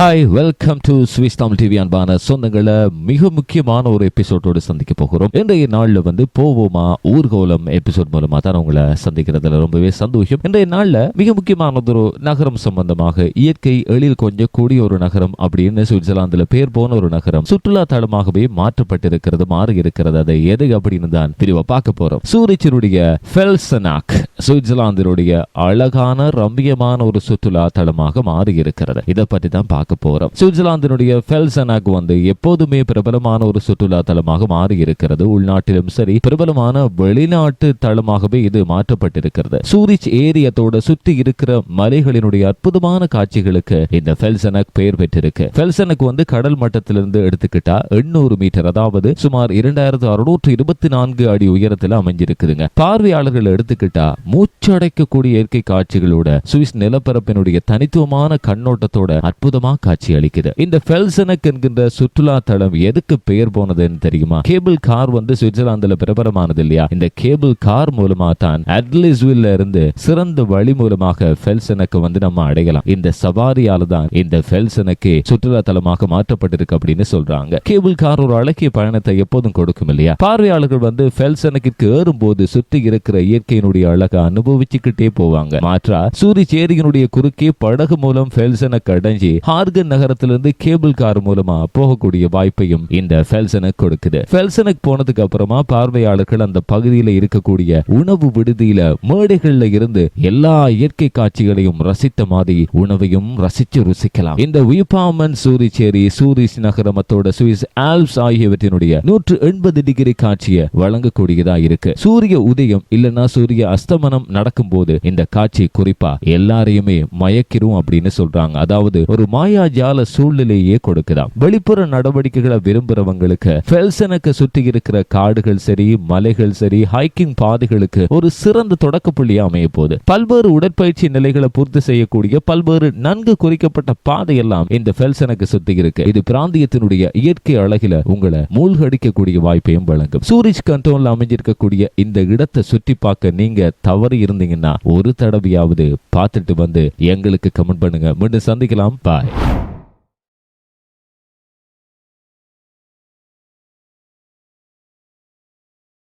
Hi welcome to Swiss Tamil TV அன்பான சொந்தங்களை மிக முக்கியமான ஒரு எபிசோடோடு சந்திக்க போகிறோம். இன்றைய நாளில் வந்து போவோமா ஊர்கோலம் எபிசோட் மூலமாக தான் உங்களை சந்திக்கிறதுல ரொம்பவே சந்தோஷம். இன்றைய நாளில் மிக முக்கியமானது ஒரு நகரம் சம்பந்தமாக இயற்கை எழில் கொஞ்சம் கூடிய ஒரு நகரம் அப்படின்னு சுவிட்சர்லாந்தில் பேர் போன ஒரு நகரம். சுற்றுலா தளமாகவே மாற்றப்பட்டிருக்கிறது மாறி இருக்கிறது அதை எது அப்படின்னு தான் தெளிவாக பார்க்க போகிறோம் சூரிச்சருடைய ஃபெல்சனாக் சுவிட்சர்லாந்தினுடைய அழகான ரம்மியமான ஒரு சுற்றுலா தளமாக மாறி இருக்கிறது இதை பற்றி தான் பார்க்க போறோம். சுவிட்சர்லாந்தினுடைய ஃபெல்சனாக் வந்து எப்போதுமே பிரபலமான ஒரு சுற்றுலா தலமாக மாறி இருக்கிறது உள்நாட்டிலும் சரி பிரபலமான வெளிநாட்டு தளமாகவே இது மாற்றப்பட்டிருக்கிறது. சூரிச் ஏரியத்தோட சுற்றி இருக்கிற மலைகளினுடைய அற்புதமான காட்சிகளுக்கு இந்த ஃபெல்சனக் பெயர் பெற்றிருக்கு. ஃபெல்சனக் வந்து கடல் மட்டத்திலிருந்து எடுத்துக்கிட்டா எண்ணூறு மீட்டர் அதாவது சுமார் இரண்டாயிரத்து அறுநூற்று இருபத்தி நான்கு அடி உயரத்தில் அமைஞ்சிருக்குதுங்க. பார்வையாளர்கள் எடுத்துக்கிட்டா மூச்சடைக்கக்கூடிய இயற்கை காட்சிகளோட சுவிஸ் நிலப்பரப்பினுடைய தனித்துவமான கண்ணோட்டத்தோட அற்புதமா காட்சி அளிக்குது. இந்த ஃபெல்சனக் என்கின்ற சுற்றுலா தளம் எதுக்கு பெயர் போனதுன்னு தெரியுமா? கேபிள் கார் வந்து சுவிட்சர்லாந்துல பிரபலமானது இல்லையா? இந்த கேபிள் கார் மூலமா தான் அட்லிஸ்வில்ல இருந்து சிறந்த வழி மூலமாக ஃபெல்சனக்கு வந்து நம்ம அடையலாம். இந்த சவாரியால தான் இந்த ஃபெல்சனக்கு சுற்றுலா தலமாக மாற்றப்பட்டிருக்கு அப்படின்னு சொல்றாங்க. கேபிள் கார் ஒரு அழகிய பயணத்தை எப்போதும் கொடுக்கும் இல்லையா? பார்வையாளர்கள் வந்து ஃபெல்சனுக்கு ஏறும் போது சுற்றி இருக்கிற இயற்கையினுடைய அழகை அனுபவிச்சுக்கிட்டே போவாங்க. மாற்றா சூரிய சேரியினுடைய குறுக்கே படகு மூலம் ஃபெல்சனக்கு அடைஞ்சி மார்கன் நகரத்திலிருந்து கேபிள் கார் மூலமா போகக்கூடிய வாய்ப்பையும் இந்த ஃபெல்சனக் கொடுக்குது. ஃபெல்சனுக்கு போனதுக்கு அப்புறமா பார்வையாளர்கள் அந்த பகுதியில இருக்கக்கூடிய உணவு விடுதியில மேடைகள்ல இருந்து எல்லா இயற்கை காட்சிகளையும் ரசித்த மாதிரி உணவையும் ரசிச்சு ருசிக்கலாம். இந்த விபாமன் சூரிச்சேரி சூரிஸ் நகரமத்தோட சுவிஸ் ஆல்ப்ஸ் ஆகியவற்றினுடைய நூற்று எண்பது டிகிரி காட்சியை வழங்கக்கூடியதா இருக்கு. சூரிய உதயம் இல்லைன்னா சூரிய அஸ்தமனம் நடக்கும் போது இந்த காட்சி குறிப்பா எல்லாரையுமே மயக்கிரும் அப்படின்னு சொல்றாங்க. அதாவது ஒரு மாயாஜால சூழ்நிலையே கொடுக்குதாம் வெளிப்புற நடவடிக்கைகளை விரும்புறவங்களுக்கு பெல்சனுக்கு சுற்றி இருக்கிற காடுகள் சரி மலைகள் சரி ஹைக்கிங் பாதைகளுக்கு ஒரு சிறந்த தொடக்க புள்ளியா அமைய போகுது. பல்வேறு உடற்பயிற்சி நிலைகளை பூர்த்தி செய்யக்கூடிய பல்வேறு நன்கு குறிக்கப்பட்ட பாதையெல்லாம் இந்த பெல்சனுக்கு சுத்தி இருக்கு. இது பிராந்தியத்தினுடைய இயற்கை அழகில உங்களை மூழ்கடிக்கக்கூடிய வாய்ப்பையும் வழங்கும். சூரிஜ் கண்டோன்ல அமைஞ்சிருக்கக்கூடிய இந்த இடத்தை சுற்றி பார்க்க நீங்க தவறி இருந்தீங்கன்னா ஒரு தடவையாவது பார்த்துட்டு வந்து எங்களுக்கு கமெண்ட் பண்ணுங்க. மீண்டும் சந்திக்கலாம். பாய்.